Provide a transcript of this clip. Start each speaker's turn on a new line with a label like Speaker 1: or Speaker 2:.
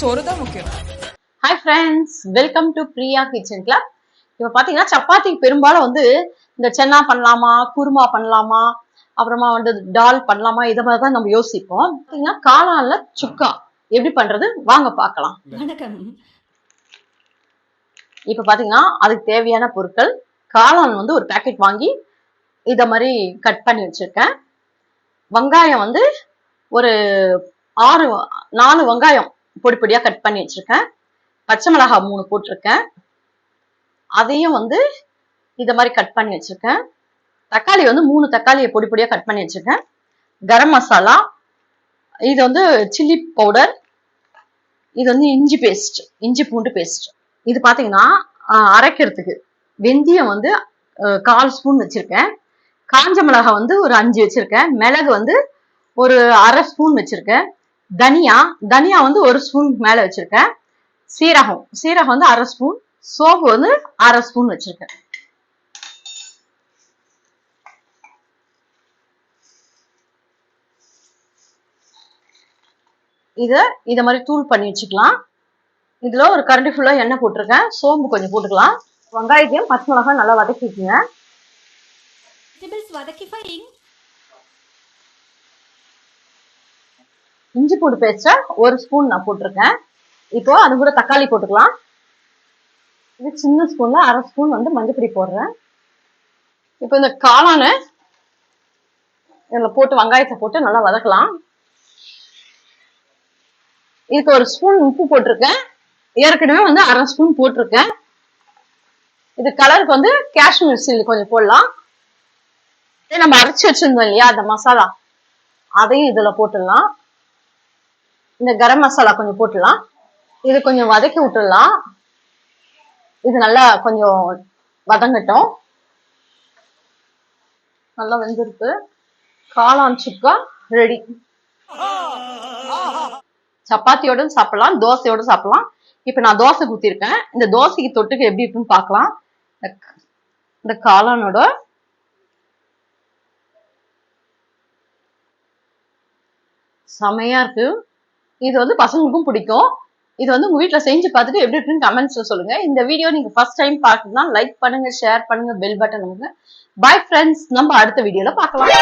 Speaker 1: சோறு தான் முக்கியம்.
Speaker 2: Hi friends welcome to Priya kitchen club இப்போ பார்த்தீங்கன்னா சப்பாத்திக்கு பெரும்பாலும் வந்து இந்த சென்னா பண்ணலாமா குருமா பண்ணலாமா அப்புறமா வந்து டால் பண்ணலாமா இதை மாதிரி தான் நம்ம யோசிப்போம். பார்த்தீங்கன்னா காளான்ல சுக்கா. எப்படி பண்றது? வாங்க பார்க்கலாம்.
Speaker 3: வணக்கம்.
Speaker 2: இப்போ பார்த்தீங்கன்னா அதுக்கு தேவையான பொருட்கள் காளான் வந்து ஒரு பேக்கெட் வாங்கி இதை மாதிரி கட் பண்ணி வச்சிருக்கேன். வெங்காயம் வந்து ஒரு ஆறு நாலு வெங்காயம் பொடி பொடியாக கட் பண்ணி வச்சிருக்கேன். பச்சை மிளகாய் மூணு போட்டிருக்கேன். அதையும் வந்து இதை மாதிரி கட் பண்ணி வச்சிருக்கேன். தக்காளி வந்து மூணு தக்காளியை பொடி பொடியாக கட் பண்ணி வச்சிருக்கேன். கரம் மசாலா இது வந்து சில்லி பவுடர் இது வந்து இஞ்சி பேஸ்ட் இஞ்சி பூண்டு பேஸ்ட் இது பார்த்தீங்கன்னா அரைக்கிறதுக்கு வெந்தயம் வந்து கால் ஸ்பூன் வச்சிருக்கேன். காஞ்ச மிளகாய் வந்து ஒரு அஞ்சு வச்சிருக்கேன். மிளகு வந்து ஒரு அரை ஸ்பூன் வச்சிருக்கேன். தனியா தனியா வந்து ஒரு ஸ்பூன் மேல வச்சிருக்கேன். சீரகம் சீரகம் வந்து அரை ஸ்பூன் சோப்பு வந்து அரை ஸ்பூன் வச்சிருக்கேன். இத இத மாதிரி தூள் பண்ணி வச்சுக்கலாம். இதுல ஒரு கரண்டி ஃபுல்லா எண்ணெய் போட்டிருக்கேன். சோம்பு கொஞ்சம் போட்டுக்கலாம். வெங்காயத்தையும் பச்சை மிளகாய் நல்லா வதக்கிக்கோங்க. இஞ்சி பூண்டு பேஸ்ட்டை ஒரு ஸ்பூன் நான் போட்டிருக்கேன். இப்போ அது கூட தக்காளி போட்டுக்கலாம். இது சின்ன ஸ்பூன்ல அரை ஸ்பூன் வந்து மஞ்சப்பொடி போடுறேன். இப்போ இந்த காளான இதில் போட்டு வெங்காயத்தை போட்டு நல்லா வதக்கலாம். இதுக்கு ஒரு ஸ்பூன் உப்பு போட்டிருக்கேன். ஏற்கனவே வந்து அரை ஸ்பூன் போட்டிருக்கேன். இது கலருக்கு வந்து காஷ்மீர் சில்லி கொஞ்சம் போடலாம். நம்ம அரைச்சி வச்சிருந்தோம் இல்லையா அந்த மசாலா. அதையும் இதுல போட்டுடலாம். இந்த கரம் மசாலா கொஞ்சம் போட்டுடலாம். இது கொஞ்சம் வதக்கி விட்டுடலாம். இது நல்லா கொஞ்சம் வதங்கட்டும். நல்லா வெந்திருக்கு. காளான் சுக்கா ரெடி சப்பாத்தியோடும் சாப்பிடலாம் தோசையோடும் சாப்பிடலாம். இப்ப நான் தோசை ஊத்திருக்கேன் இந்த தோசைக்கு தொட்டுக்கு எப்படி இருக்குன்னு பார்க்கலாம். இந்த- இந்த காளானோட செமையா இருக்கு. இது வந்து பசங்களுக்கும் பிடிக்கும். இது வந்து உங்க வீட்டுல செஞ்சு பார்த்துட்டு எப்படி இருக்குன்னு கமெண்ட்ஸ்ல சொல்லுங்க. இந்த வீடியோ நீங்க ஃபர்ஸ்ட் டைம் பார்க்கணும்னா லைக் பண்ணுங்க ஷேர் பண்ணுங்க பெல் பட்டன் பண்ணுங்க பாய் ஃப்ரெண்ட்ஸ் நம்ம அடுத்த வீடியோல பார்க்கலாம்.